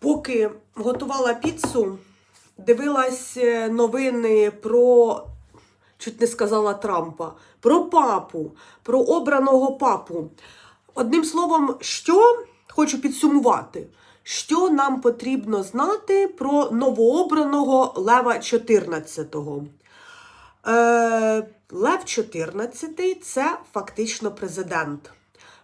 Поки готувала піцу, дивилась е, новини про, чуть не сказала Трампа, про папу, про обраного папу. Одним словом, що хочу підсумувати, що нам потрібно знати про новообраного Лева 14-го. Е, Лев 14 це фактично президент.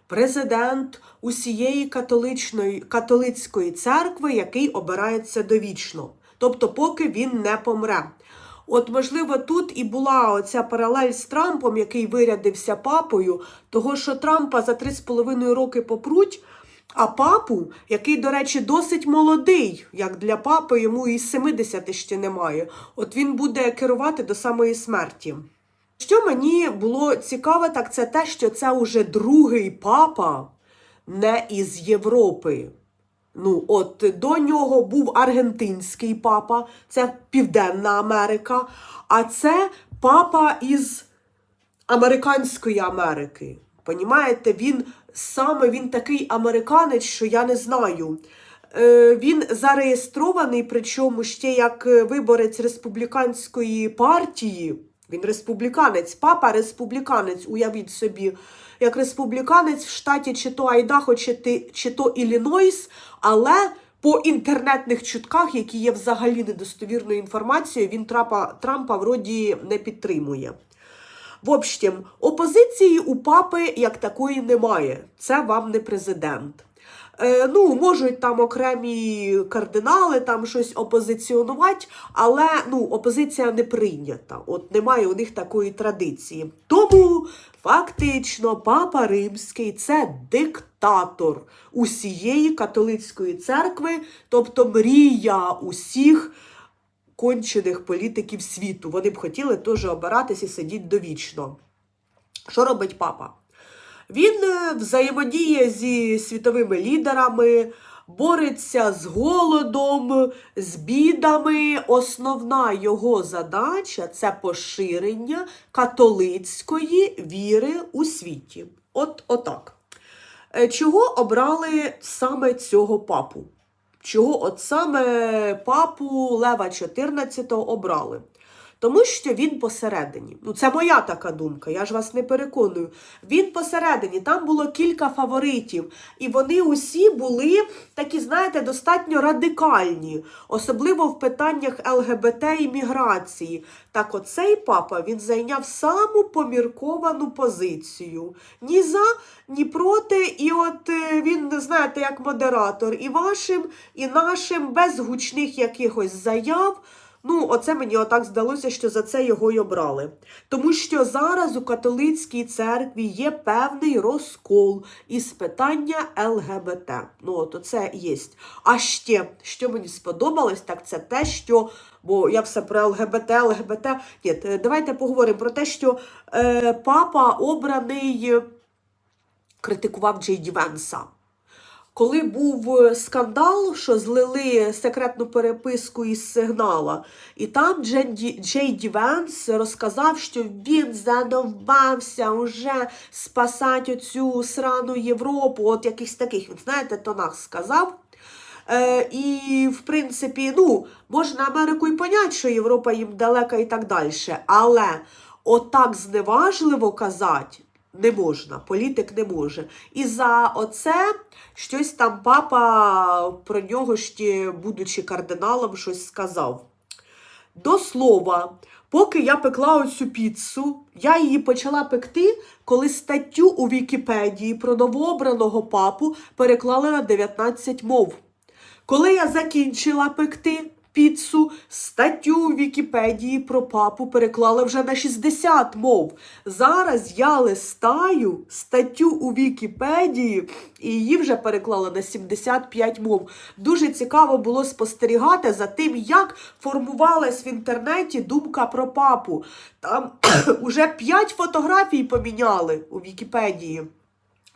Президент усієї католичної, католицької церкви, який обирається довічно. Тобто, поки він не помре. От, можливо, тут і була оця паралель з Трампом, який вирядився папою, того, що Трампа за 3,5 роки попруть, а папу, який, до речі, досить молодий, як для папи, йому і 70 ще немає, от він буде керувати до самої смерті. Що мені було цікаве, так це те, що це уже другий папа не із Європи. Ну, от до нього був аргентинський папа, це Південна Америка, а це папа із Американської Америки. Понімаєте, він саме він такий американець, що я не знаю. Е, він зареєстрований, причому ще як е, виборець республіканської партії. Він республіканець, папа республіканець, уявіть собі, як республіканець в штаті чи то Айдахо, чи, ти, чи то Іллінойс, але по інтернетних чутках, які є взагалі недостовірною інформацією, він Трампа, Трампа вроді не підтримує. В общем, опозиції у папи як такої немає. Це вам не президент. Е, ну, можуть там окремі кардинали там щось опозиціонувати, але ну, опозиція не прийнята. От немає у них такої традиції. Тому фактично папа римський це диктатор усієї католицької церкви, тобто мрія усіх кончених політиків світу. Вони б хотіли теж обиратись і сидіти довічно. Що робить папа? Він е, взаємодіє зі світовими лідерами, бореться з голодом, з бідами. Основна його задача це поширення католицької віри у світі. От отак. Е, Чого обрали саме цього папу? Чого от саме папу Лева XIV обрали? Тому що він посередині. Ну, це моя така думка, я ж вас не переконую. Він посередині, там було кілька фаворитів, і вони усі були такі, знаєте, достатньо радикальні, особливо в питаннях ЛГБТ і міграції. Так оцей папа він зайняв саму помірковану позицію. Ні за, ні проти. І от е, він, знаєте, як модератор і вашим, і нашим, без гучних якихось заяв. Ну, оце мені отак здалося, що за це його й обрали. Тому що зараз у католицькій церкві є певний розкол із питання ЛГБТ. Ну, от оце є. А ще, що мені сподобалось, так це те, що. Бо я все про ЛГБТ, ЛГБТ. Ні, е, давайте поговоримо про те, що е, папа обраний е, критикував Джей Ді Венса. Коли був е, скандал, що злили секретну переписку із сигнала, і там Джей Джей Ді Венс розказав, що він задовбався уже спасати оцю срану Європу, от якихось таких, він знаєте, тонах сказав. Е, і, в принципі, ну, можна Америку і понять, що Європа їм далека і так далі. Але отак зневажливо казати не можна, політик не може. І за оце щось там папа про нього ще, будучи кардиналом, щось сказав. До слова, поки я пекла оцю піцу, я її почала пекти, коли статтю у Вікіпедії про новообраного папу переклали на 19 мов. Коли я закінчила пекти піцу, статтю у Вікіпедії про папу переклали вже на 60 мов. Зараз я листаю статтю у Вікіпедії, і її вже переклали на 75 мов. Дуже цікаво було спостерігати за тим, як формувалась в інтернеті думка про папу. Там уже 5 фотографій поміняли у Вікіпедії.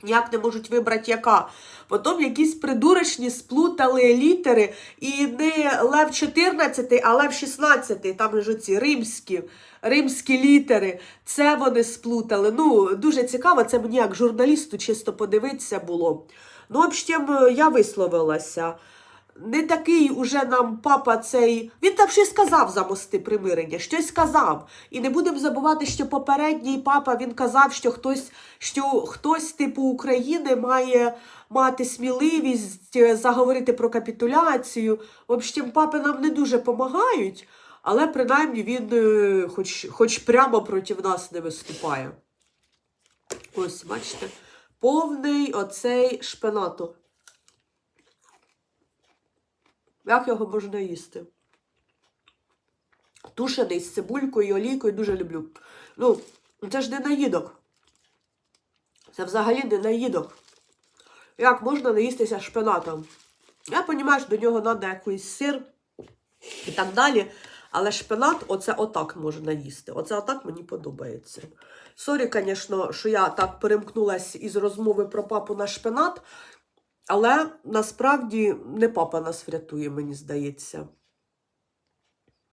Ніяк не можуть вибрати яка. Потім якісь придурочні сплутали літери, і не Лев 14, а Лев 16, там ж оці римські, римські літери. Це вони сплутали. Ну, дуже цікаво, це мені як журналісту чисто подивитися було. Ну, общем, я висловилася. Не такий уже нам папа цей. Він там щось сказав за мости примирення, щось сказав. І не будемо забувати, що попередній папа він казав, що хтось, що хтось типу України має мати сміливість е, заговорити про капітуляцію. В общем, папи нам не дуже допомагають, але принаймні він е, хоч, хоч прямо проти нас не виступає. Ось, бачите, повний оцей шпинату. Як його можна їсти? Тушений з цибулькою і олійкою дуже люблю. Ну, це ж не наїдок. Це взагалі не наїдок. Як можна наїстися шпинатом? Я розумію, що до нього треба якийсь сир і так далі. Але шпинат, оце отак можна їсти. Оце отак мені подобається. Сорі, звісно, що я так перемкнулася із розмови про папу на шпинат, але насправді не папа нас врятує, мені здається.